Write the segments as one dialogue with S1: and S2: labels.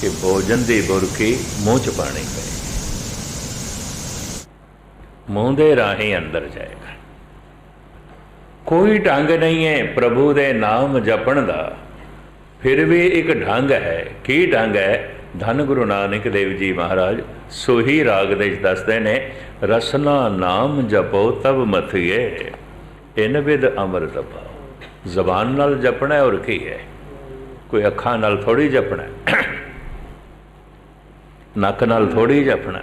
S1: ਕਿ ਭੋਜਨ ਦੀ ਬੁਰਕੀ ਮੂੰਹ ਚ ਪਾਣੀ ਪਏ। ਮੂੰਹ ਦੇ ਰਾਹੀਂ ਅੰਦਰ ਜਾਏਗਾ ਕੋਈ ਢੰਗ ਨਹੀਂ ਹੈ ਪ੍ਰਭੂ ਦੇ ਨਾਮ ਜਪਣ ਦਾ। ਫਿਰ ਵੀ ਇੱਕ ਢੰਗ ਹੈ। ਕੀ ਢੰਗ ਹੈ? ਧੰਨ ਗੁਰੂ ਨਾਨਕ ਦੇਵ ਜੀ ਮਹਾਰਾਜ, ਸੋਹੀ ਰਾਗ ਦੇ ਦੱਸਦੇ ਨੇ, ਰਸਨਾ ਨਾਮ ਜਪੋ ਤਬ ਮਥਿਏ। ਇਨ ਵਿਦ ਅੰਮ੍ਰਿਤ ਪਾਓ। ਜ਼ਬਾਨ ਨਾਲ ਜਪਣਾ ਔਰ ਕੀ ਹੈ? ਕੋਈ ਅੱਖਾਂ ਨਾਲ ਥੋੜੀ ਜਪਣਾ ਨੱਕ ਨਾਲ ਥੋੜੀ ਜਪਣਾ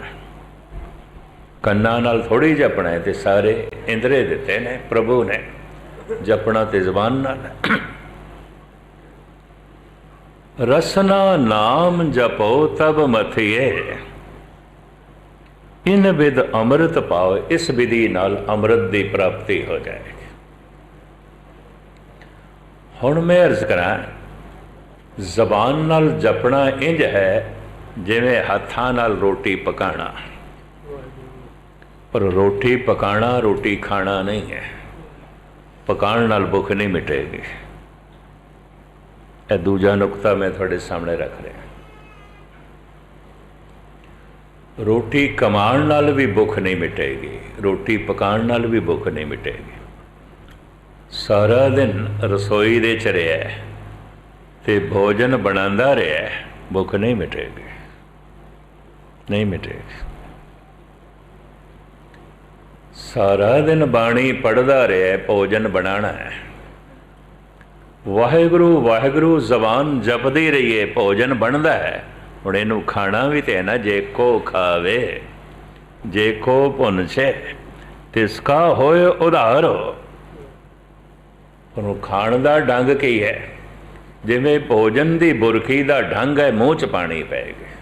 S1: ਕੰਨਾਂ ਨਾਲ ਥੋੜੀ ਜਪਣਾ ਹੈ ਤੇ ਸਾਰੇ ਇੰਦਰੇ ਦਿੱਤੇ ਨੇ, ਪ੍ਰਭੂ ਨੇ। ਜਪਣਾ ਤੇ ਜ਼ਬਾਨ ਨਾਲ ਰਸਨਾ ਨਾਮ ਜਪੋ ਤਬ ਮਥਿਏ। ਇਨ ਵਿਦ ਅੰਮ੍ਰਿਤ ਪਾਓ, ਇਸ ਵਿਧੀ ਨਾਲ ਅੰਮ੍ਰਿਤ ਦੀ ਪ੍ਰਾਪਤੀ ਹੋ ਜਾਏਗੀ। ਹੁਣ ਮੈਂ ਅਰਜ਼ ਕਰਾਂ, ਜ਼ਬਾਨ ਨਾਲ ਜਪਣਾ ਇੰਜ ਹੈ ਜਿਵੇਂ ਹੱਥਾਂ ਨਾਲ ਰੋਟੀ ਪਕਾਣਾ। ਪਰ ਰੋਟੀ ਪਕਾਣਾ ਰੋਟੀ ਖਾਣਾ ਨਹੀਂ ਹੈ। ਪਕਾਉਣ ਨਾਲ ਭੁੱਖ ਨਹੀਂ ਮਿਟੇਗੀ। ਇਹ ਦੂਜਾ ਨੁਕਤਾ ਮੈਂ ਤੁਹਾਡੇ ਸਾਹਮਣੇ ਰੱਖ ਰਿਹਾ। ਰੋਟੀ ਕਮਾਉਣ ਨਾਲ ਵੀ ਭੁੱਖ ਨਹੀਂ ਮਿਟੇਗੀ। ਰੋਟੀ ਪਕਾਉਣ ਨਾਲ ਵੀ ਭੁੱਖ ਨਹੀਂ ਮਿਟੇਗੀ। ਸਾਰਾ ਦਿਨ ਰਸੋਈ ਦੇ ਚ ਰਿਹਾ ਹੈ ਤੇ ਭੋਜਨ ਬਣਾਉਂਦਾ ਰਿਹਾ ਹੈ, ਭੁੱਖ ਨਹੀਂ ਮਿਟੇਗੀ। ਨਹੀਂ ਮਿਟੇਗੀ ਸਾਰਾ ਦਿਨ ਬਾਣੀ ਪੜਦਾ ਰਿਹਾ ਭੋਜਨ ਬਣਾਣਾ ਹੈ। ਵਾਹਿਗੁਰੂ ਵਾਹਿਗੁਰੂ, ਜ਼ਬਾਨ ਜਪਦੀ ਰਹੀਏ ਭੋਜਨ ਬਣਦਾ ਹੈ। ਹੁਣ ਇਹਨੂੰ ਖਾਣਾ ਵੀ ਤੇ ਹੈ ਨਾ, ਜੇ ਕੋ ਖਾਵੇ, ਜੇ ਕੋ ਪੁੰਛੇ ਤਿਸਕਾ ਹੋਏ ਉਧਾਰ। ਉਹਨੂੰ ਖਾਣ ਦਾ ਢੰਗ ਕੀ ਹੈ? ਜਿਵੇਂ ਭੋਜਨ ਦੀ ਬੁਰਖੀ ਦਾ ਢੰਗ ਹੈ, ਮੂੰਹ ਚ ਪਾਣੀ ਪੈ ਪਏਗਾ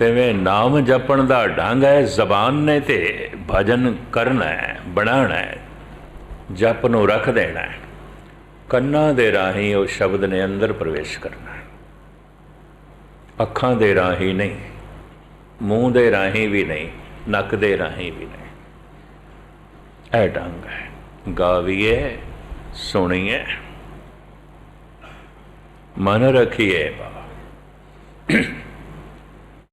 S1: ਤਿਵੇਂ ਨਾਮ ਜਪਣ ਦਾ ਢੰਗ ਹੈ, ਜ਼ਬਾਨ ਨੇ ਤੇ ਭਜਨ ਕਰਨਾ ਹੈ, ਬਣਾਉਣਾ ਹੈ, ਜਪ ਨੂੰ ਰੱਖ ਦੇਣਾ ਹੈ। ਕੰਨਾਂ ਦੇ ਰਾਹੀਂ ਉਹ ਸ਼ਬਦ ਨੇ ਅੰਦਰ ਪ੍ਰਵੇਸ਼ ਕਰਨਾ ਹੈ। ਅੱਖਾਂ ਦੇ ਰਾਹੀਂ ਨਹੀਂ, ਮੂੰਹ ਦੇ ਰਾਹੀਂ ਵੀ ਨਹੀਂ, ਨੱਕ ਦੇ ਰਾਹੀਂ ਵੀ ਨਹੀਂ। ਇਹ ਢੰਗ ਹੈ। ਗਾਵੀਏ, ਸੁਣੀਏ। ਮਨ ਰੱਖੀਏ ਬਾ